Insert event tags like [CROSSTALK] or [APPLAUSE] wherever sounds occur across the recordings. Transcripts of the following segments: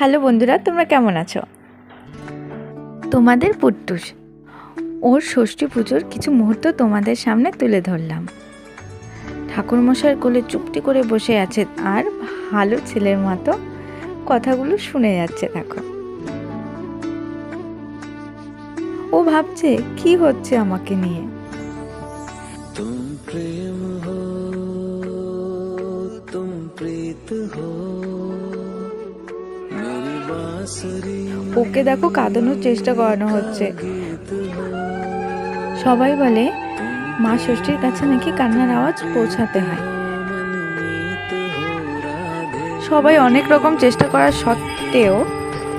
Hello বন্ধুরা তোমরা কেমন আছো তোমাদের পুট্টুস ওর ষষ্ঠী পুজোর কিছু মুহূর্ত তোমাদের সামনে তুলে ধরলাম ঠাকুরমশাইয়ের কোলে চুপটি করে বসে আছে আর ভালো ছেলের মতো কথাগুলো শুনে যাচ্ছে দেখো ও ভাবছে কি হচ্ছে আমাকে নিয়ে तुम प्रेम हो ওকে দেখো কাঁদানোর চেষ্টা করানো হচ্ছে। সবাই বলে, মা ষষ্ঠীর কাছে নাকি কান্নার আওয়াজ পৌঁছাতে হয়। সবাই অনেক রকম চেষ্টা করা সত্ত্বেও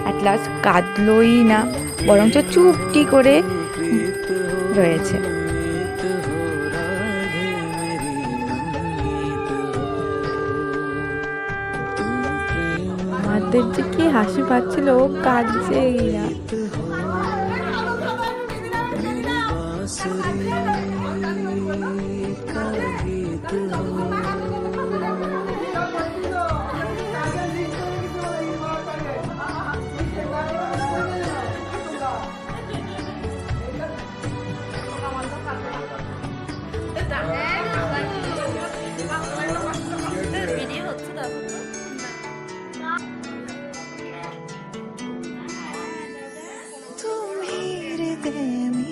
অ্যাট লাস্ট কাঁদলই না, বরঞ্চ চুপটি করে রয়েছে। আমাদের যে কি হাসি পাচ্ছিল ও কাঁদছে না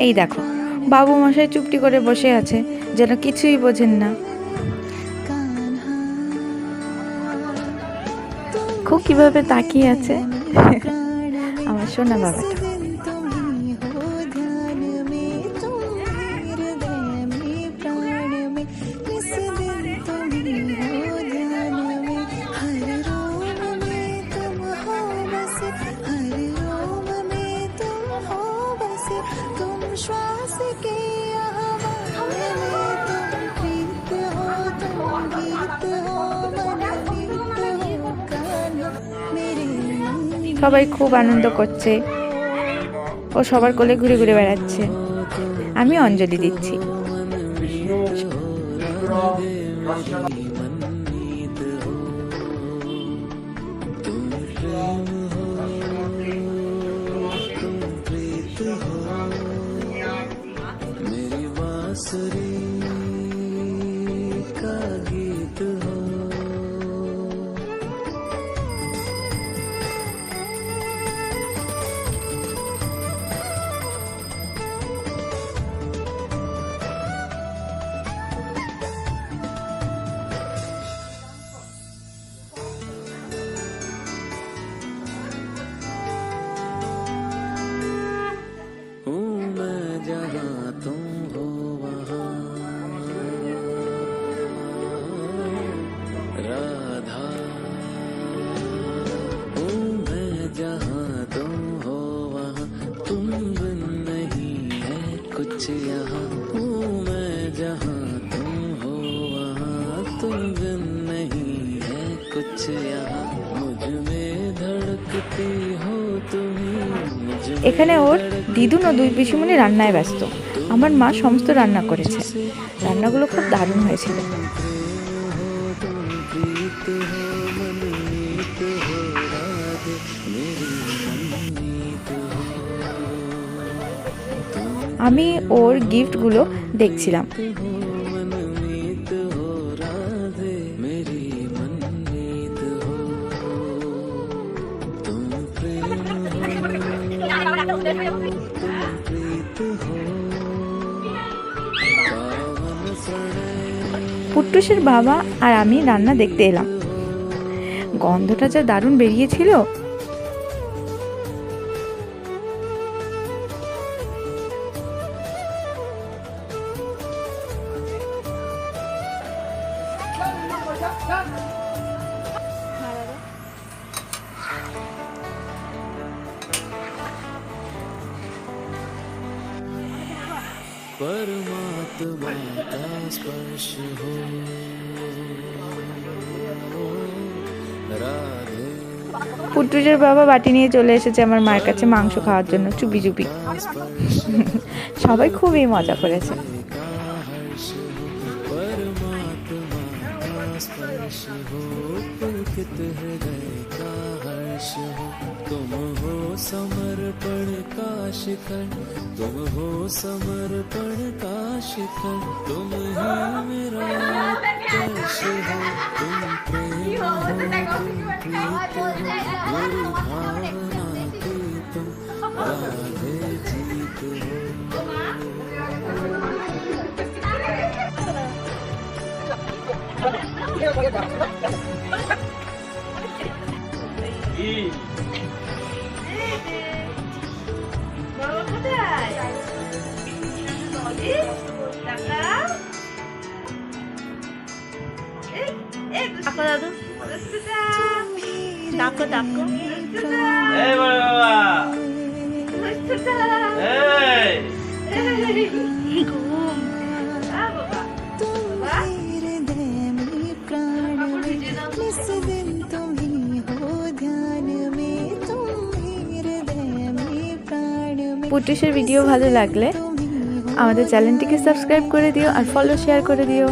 এই দেখো, বাবু মশাই চুপটি করে বসে আছে, যেন কিছুই বোঝেন না। খুব কীভাবে তাকিয়ে আছে। আমার সোনা বাবাটা। সবাই খুব আনন্দ করছে। ও সবার কোলে ঘুরে ঘুরে বেড়াচ্ছে। আমি অঞ্জলি দিচ্ছি। मेरी कुछ यहाँ हूँ मैं जहाँ तुम हो वहाँ तुम बिन नहीं है कुछ यहाँ मुझ में धड़कती हो तुम मुझ में এখানে ওর দিদুন ও দুই পিসিমণি রান্নায় ব্যস্ত আমার মা সমস্ত রান্না করেছে রান্নাগুলো খুব দারুণ হয়েছিল আমি ওর গিফটগুলো দেখছিলাম। পুট্টুসের বাবা আর আমি রান্না দেখতে এলাম। গন্ধটা যা দারুণ বেরিয়েছিল परमात्मा का स्पर्श हो राधे পুট্টুসের বাবা বাটি নিয়ে চলে এসেছে আমার মায়ের কাছে মাংস খাওয়ার জন্য চুপি চুপি [LAUGHS] সবাই খুবই মজা করেছে का हो, पुलकित हृदय का हर्ष हो। तुम हो समर्पण का शिखर, तुम हो समर्पण का शिखर। तुम ही मेरा उत्कर्ष हो, तुम प्रेम हो, तुम प्रीत हो मेरी भावना की तुम ডাকো দাদু ডাকো ডাকো এই। বাবা এই। পুটিশের ভিডিও ভালো লাগলে আমাদের চ্যানেলটিকে সাবস্ক্রাইব করে দিও আর ফলো শেয়ার করে দিও।